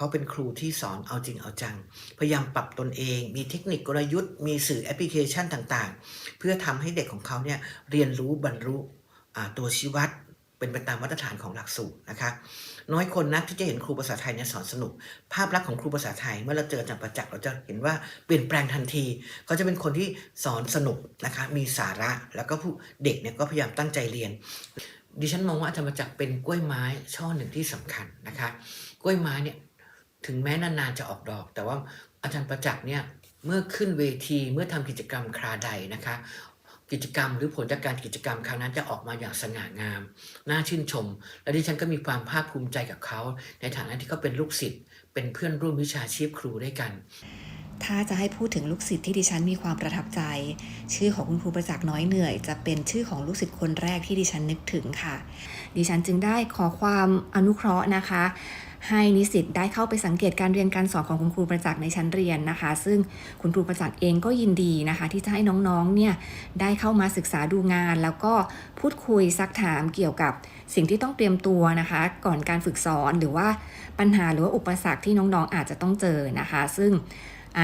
เขาเป็นครูที่สอนเอาจริงเอาจัง พยายามปรับตนเอง มีเทคนิคกลยุทธ์ มีสื่อแอปพลิเคชันต่างๆ เพื่อทำให้เด็กของเขาเนี่ยเรียนรู้บรรลุตัวชี้วัดเป็นไปตามมาตรฐานของหลักสูตรนะคะน้อยคนนักที่จะเห็นครูภาษาไทยเนี่ยสอนสนุก ภาพลักษณ์ของครูภาษาไทยเมื่อเราเจอจารย์ประจักษ์เราจะเห็นว่าเปลี่ยนแปลงทันที เขาจะเป็นคนที่สอนสนุกนะคะมีสาระแล้วก็ผู้เด็กเนี่ยก็พยายามตั้งใจเรียน ดิฉันมองว่าอาจารย์ประจักษ์เป็นกล้วยไม้ช่อหนึ่งที่สำคัญนะคะ กล้วยไม้เนี่ย ถึงแม้นานๆจะออกดอก แต่ว่าอาจารย์ประจักษ์เนี่ยเมื่อขึ้นเวทีเมื่อทำกิจกรรมคราใดนะคะ กิจกรรมหรือผลจากการกิจกรรมครั้งนั้นจะออกมาอย่างสง่างาม น่าชื่นชม และดิฉันก็มีความภาคภูมิใจกับเขา ในฐานะที่เขาเป็นลูกศิษย์เป็นเพื่อนร่วมวิชาชีพครูด้วยกัน ถ้าจะให้พูดถึงลูกศิษย์ที่ดิฉันมีความประทับใจ ชื่อของคุณครูประจักษ์น้อยเหนื่อย จะเป็นชื่อของลูกศิษย์คนแรกที่ดิฉันนึกถึงค่ะ ดิฉันจึงได้ขอความอนุเคราะห์นะคะ ให้นิสิตได้เข้าไปสังเกตการเรียนการสอนของคุณครูประจักษ์ในชั้นเรียนนะคะ ซึ่งคุณครูประจักษ์เองก็ยินดีนะคะ ที่จะให้น้องๆเนี่ยได้เข้ามาศึกษาดูงาน แล้วก็พูดคุยซักถามเกี่ยวกับสิ่งที่ต้องเตรียมตัวนะคะ ก่อนการฝึกสอนหรือว่าปัญหาหรือว่าอุปสรรคที่น้องๆ อาจจะต้องเจอนะคะ ซึ่ง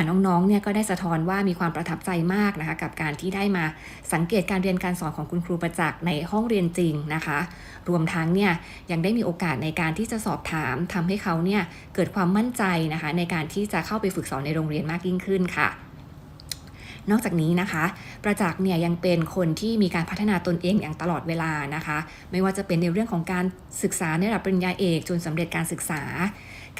น้องๆเนี่ยก็ได้สะท้อนว่ามีความประทับใจมากนะคะ กับการที่ได้มาสังเกตการเรียนการสอนของคุณครูประจักษ์ในห้องเรียนจริงนะคะ รวมทั้งเนี่ยยังได้มีโอกาสในการที่จะสอบถามทำให้เขาเนี่ยเกิดความมั่นใจนะคะ ในการที่จะเข้าไปฝึกสอนในโรงเรียนมากยิ่งขึ้นค่ะนอกจากนี้นะคะ ประจักษ์เนี่ยยังเป็นคนที่มีการพัฒนาตนเองอย่างตลอดเวลานะคะ ไม่ว่าจะเป็นในเรื่องของการศึกษาในระดับปริญญาเอกจนสำเร็จการศึกษา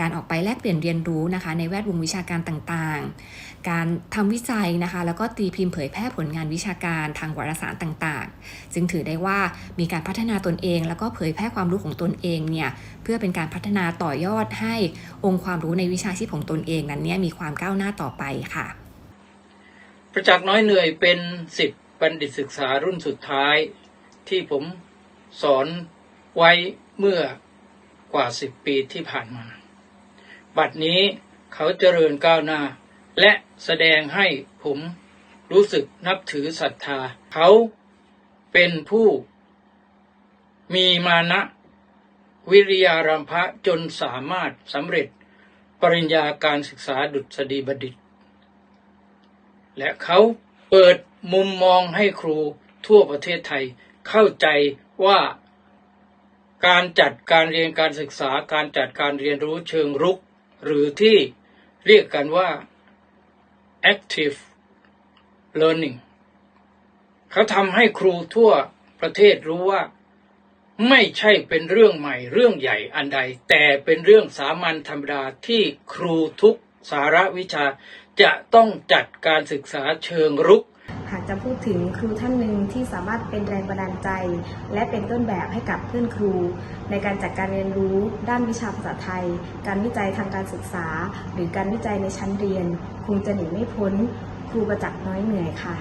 การออกไปแลกเปลี่ยนเรียนรู้นะคะ ในแวดวงวิชาการต่างๆ การทำวิจัยนะคะ แล้วก็ตีพิมพ์เผยแพร่ผลงานวิชาการทางวารสารต่างๆ จึงถือได้ว่ามีการพัฒนาตนเอง แล้วก็เผยแพร่ความรู้ของตนเองเนี่ยเพื่อเป็นการพัฒนาต่อยอดให้องค์ความรู้ในวิชาชีพของตนเองนั้นเนี่ยมีความก้าวหน้าต่อไปค่ะ ประจักษ์น้อยเหนื่อยเป็นสิทธิบัณฑิตศึกษารุ่นสุดท้ายที่ผมสอนไว้เมื่อกว่าสิบปีที่ผ่านมา บัดนี้เขาเจริญก้าวหน้า และแสดงให้ผมรู้สึกนับถือศรัทธา เขาเป็นผู้มีมานะ วิริยารัมภะจนสามารถสำเร็จปริญญาการศึกษาดุษฎีบัณฑิต และเขาเปิดมุมมองให้ครูทั่วประเทศไทยเข้าใจว่าการจัดการเรียนการศึกษาการจัดการเรียนรู้เชิงรุก หรือที่เรียกกันว่า active learning เขาทำให้ครูทั่วประเทศรู้ว่า ไม่ใช่เป็นเรื่องใหม่เรื่องใหญ่อันใด แต่เป็นเรื่องสามัญธรรมดาที่ครูทุกสาระวิชาจะต้องจัดการศึกษาเชิงรุก หากจะพูดถึงครูท่านหนึ่งที่สามารถเป็นแรงบันดาลใจ และเป็นต้นแบบให้กับเพื่อนครู ในการจัดการเรียนรู้ ด้านวิชาภาษาไทย การวิจัยทางการศึกษา หรือการวิจัยในชั้นเรียน คงจะหนีไม่พ้น ครูประจักษ์น้อยเหนื่อยค่ะ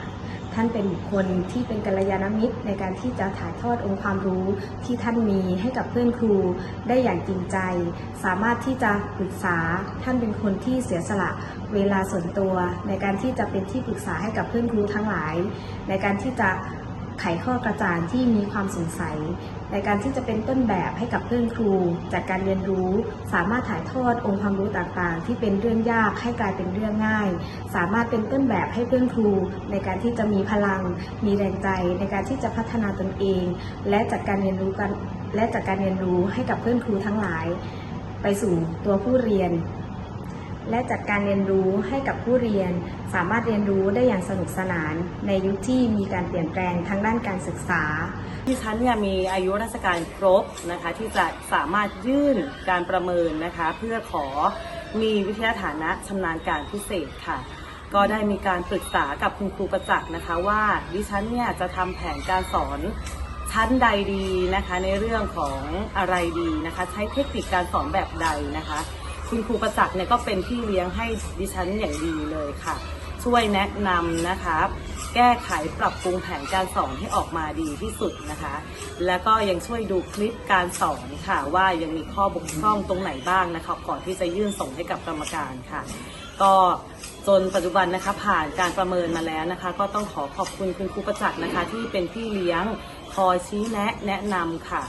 ท่านเป็นบุคคลที่เป็นกัลยาณมิตร ในการที่จะถ่ายทอดองค์ความรู้ที่ท่านมีให้กับเพื่อนครูได้อย่างจริงใจ สามารถที่จะปรึกษาท่านเป็นคนที่เสียสละเวลาส่วนตัว ในการที่จะเป็นที่ปรึกษาให้กับเพื่อนครูทั้งหลาย ในการที่จะ ไขข้อกระจ่างที่มีความสงสัย ในการที่จะเป็นต้นแบบให้กับเพื่อนครู จากการเรียนรู้ สามารถถ่ายทอดองค์ความรู้ต่างๆ ที่เป็นเรื่องยากให้กลายเป็นเรื่องง่าย สามารถเป็นต้นแบบให้เพื่อนครู ในการที่จะมีพลัง มีแรงใจ ในการที่จะพัฒนาตนเอง และจัดการเรียนรู้กันและจัดการเรียนรู้ให้กับเพื่อนครูทั้งหลาย ไปสู่ตัวผู้เรียน และจัดการเรียนรู้ให้กับผู้เรียน สามารถเรียนรู้ได้อย่างสนุกสนาน ในยุคที่มีการเปลี่ยนแปลงทางด้านการศึกษาดิฉันเนี่ยมีอายุราชการครบนะคะที่จะสามารถยื่นการประเมินนะคะเพื่อขอมีวิทยาฐานะชำนาญการพิเศษค่ะ ก็ได้มีการปรึกษากับคุณครูประจักษ์นะคะว่าดิฉันเนี่ยจะทำแผนการสอนชั้นใดดีนะคะในเรื่องของอะไรดีนะคะ ใช้เทคนิคการสอนแบบใดนะคะ คุณครูประจักษ์เนี่ยก็เป็นพี่เลี้ยงให้ดิฉันอย่างดีเลยค่ะ ช่วยแนะนำนะคะแก้ไขปรับปรุงแผนการสอนให้ออกมาดีที่สุดนะคะ แล้วก็ยังช่วยดูคลิปการสอนค่ะ ว่ายังมีข้อบกพร่องตรงไหนบ้างนะคะ ก่อนที่จะยื่นส่งให้กับกรรมการค่ะ ก็จนปัจจุบันนะคะผ่านการประเมินมาแล้วนะคะ ก็ต้องขอขอบคุณคุณครูประจักษ์นะคะ ที่เป็นพี่เลี้ยงคอยชี้แนะแนะนำค่ะ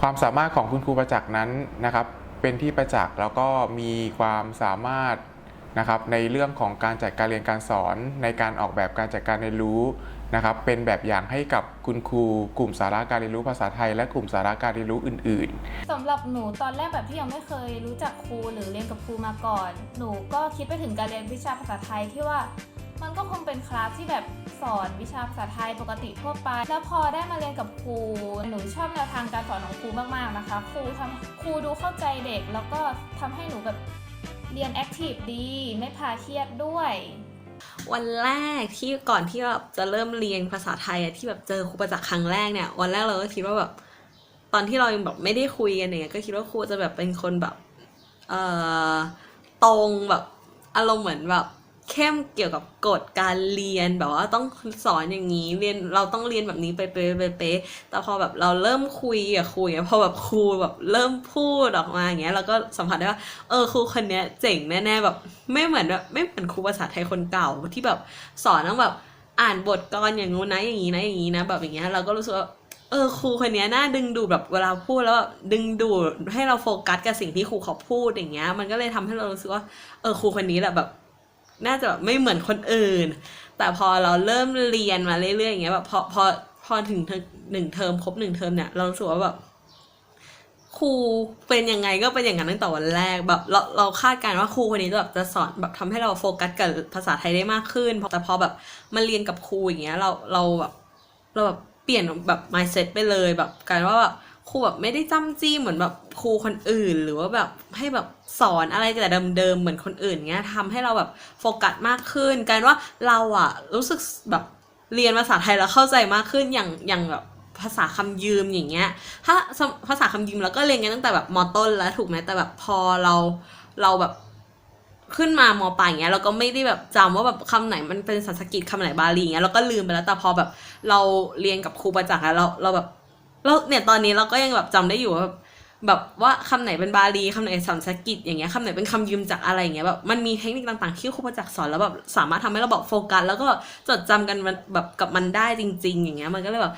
ความสามารถของคุณครูประจักษ์นั้นนะครับ เป็นที่ประจักษ์แล้วก็มีความสามารถนะครับในเรื่องของการจัดการเรียนการสอน ในการออกแบบการจัดการเรียนรู้นะครับเป็นแบบอย่างให้กับคุณครูกลุ่มสาระการเรียนรู้ภาษาไทย และกลุ่มสาระการเรียนรู้อื่น ๆสำหรับหนูตอนแรกแบบที่ยังไม่เคยรู้จักครูหรือเรียนกับครูมาก่อน หนูก็คิดไปถึงการเรียนวิชาภาษาไทยที่ว่า มันก็คงเป็นคลาสที่แบบสอนวิชาภาษาไทยปกติทั่วไป แล้วพอได้มาเรียนกับครู หนูชอบแนวทางการสอนของครูมากๆนะคะ ครูทำครูดูเข้าใจเด็ก แล้วก็ทำให้หนูแบบเรียนแอคทีฟดี ไม่พาเครียดด้วย วันแรกที่ก่อนที่แบบจะเริ่มเรียนภาษาไทยที่แบบเจอครูประจักษ์ครั้งแรกเนี่ย วันแรกเราก็คิดว่าแบบตอนที่เรายังแบบไม่ได้คุยกันเนี่ย ก็คิดว่าครูจะแบบเป็นคนแบบเอ่อตรงแบบอารมณ์เหมือนแบบ เข้มเกี่ยวกับกฎการเรียนแบบว่าต้องสอนอย่างนี้เรียนเราต้องเรียนแบบนี้ไปเป๊ะๆเป๊ะๆแต่พอแบบเราเริ่มคุยกับครูเนี่ยพอแบบครูแบบเริ่มพูดออกมาอย่างเงี้ยเราก็สัมผัสได้ว่าเออครูคนเนี้ยเจ๋งแน่ๆแบบไม่เหมือนแบบไม่เหมือนครูภาษาไทยคนเก่าที่แบบสอนต้องแบบอ่านบทกลอนอย่างงู้นนะอย่างนี้นะอย่างนี้นะแบบอย่างเงี้ยเราก็รู้สึกว่าเออครูคนเนี้ยน่าดึงดูดแบบเวลาพูดแล้วแบบดึงดูดให้เราโฟกัสกับสิ่งที่ครูเขาพูดอย่างเงี้ย มันก็เลยทำให้เรารู้สึกว่าเออครูคนนี้แหละแบบ น่าจะแบบไม่เหมือนคนอื่น แต่พอเราเริ่มเรียนมาเรื่อยๆอย่างเงี้ยแบบพอพอพอถึงเทอมหนึ่งเทอมครบหนึ่งเทอมเนี่ยเรารู้สึกว่าแบบครูเป็นยังไงก็เป็นอย่างนั้นตั้งแต่วันแรกแบบเราเราคาดการณ์ว่าครูคนนี้จะแบบจะสอนแบบทำให้เราโฟกัสกับภาษาไทยได้มากขึ้นแต่พอแบบมาเรียนกับครูอย่างเงี้ยเราเราแบบเราแบบเปลี่ยนแบบ mindset ไปเลยแบบกลายว่าแบบ ครูแบบไม่ได้จ้ำจี้เหมือนแบบครูคนอื่น หรือว่าแบบให้แบบสอนอะไรแต่เดิมๆเหมือนคนอื่นเงี้ยทำให้เราแบบโฟกัสมากขึ้นกลายว่าเราอะรู้สึกแบบเรียนภาษาไทยแล้วเข้าใจมากขึ้นอย่างอย่างแบบภาษาคำยืมอย่างเงี้ย ถ้าภาษาคำยืมเราก็เรียนกันตั้งแต่แบบมต้นแล้วถูกไหมแต่แบบพอเราเราแบบขึ้นมามปลายอย่างเงี้ยเราก็ไม่ได้แบบจำว่าแบบคำไหนมันเป็นสันสกฤตคำไหนบาลีอย่างเงี้ยเราก็ลืมไปแล้วแต่พอแบบเราเรียนกับครูประจักษ์อะเราเราแบบ เราเนี่ยตอนนี้เราก็ยังแบบจำได้อยู่ว่าแบบแบบว่าคำไหนเป็นบาลีคำไหนสันสกฤตอย่างเงี้ยคำไหนเป็นคำยืมจากอะไรอย่างเงี้ยแบบมันมีเทคนิคต่างๆที่ครูประจักษ์สอนแล้วแบบสามารถทำให้เราแบบโฟกัสแล้วก็จดจำกันแบบกับมันได้จริง ๆ อย่างเงี้ยมันก็เลยแบบ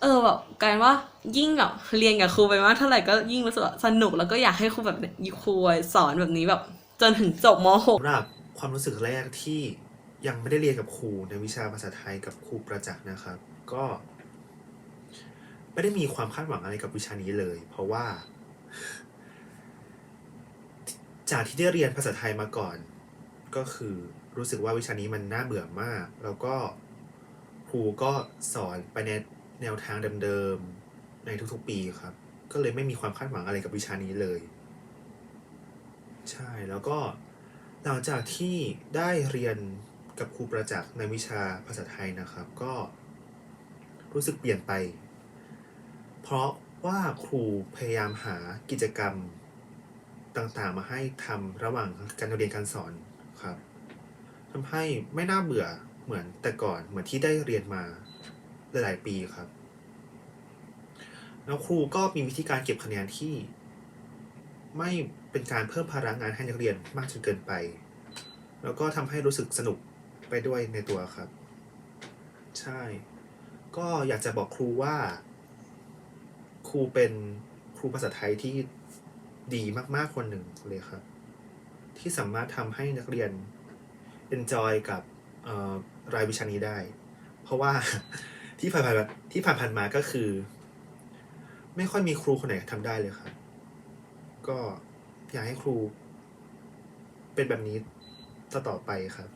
เออแบบกลายว่ายิ่งแบบเรียนกับครูไปมากเท่าไหร่ก็ยิ่งรู้สึกสนุกแล้วก็อยากให้ครูแบบเนี่ยครูสอนแบบนี้แบบ จนถึงจบม .6 สำหรับความรู้สึกแรกที่ยังไม่ได้เรียนกับครูในวิชาภาษาไทยกับครูประจักษ์นะครับ ก็ ไม่ได้มีความคาดหวังอะไรกับวิชานี้เลย เพราะว่า จากที่ได้เรียนภาษาไทยมาก่อน ก็คือรู้สึกว่าวิชานี้มันน่าเบื่อมาก แล้วก็ครูก็สอนไปในแนวทางเดิมๆในทุกๆปีครับ ก็เลยไม่มีความคาดหวังอะไรกับวิชานี้เลย ใช่แล้วก็หลังจากที่ได้เรียนกับครูประจักษ์ในวิชาภาษาไทยนะครับ ก็รู้สึกเปลี่ยนไป เพราะว่าครูพยายามหากิจกรรมต่างๆ มาให้ทำระหว่างการเรียนการสอนครับทำให้ไม่น่าเบื่อเหมือนแต่ก่อนเหมือนที่ได้เรียนมาหลายๆปีครับ แล้วครูก็มีวิธีการเก็บคะแนนที่ไม่เป็นการเพิ่มภาระงานให้นักเรียนมากจนเกินไป แล้วก็ทำให้รู้สึกสนุกไปด้วยในตัวครับ ใช่ ก็อยากจะบอกครูว่า ครูเป็นครูภาษาไทยที่ดีมากๆคนหนึ่งเลยครับ ที่สามารถทำให้นักเรียน enjoy กับรายวิชานี้ได้ เพราะว่าที่ผ่านๆที่ผ่านๆมาก็คือ ไม่ค่อยมีครูคนไหนทำได้เลยครับ ก็อยากให้ครูเป็นแบบนี้ต่อๆไปครับ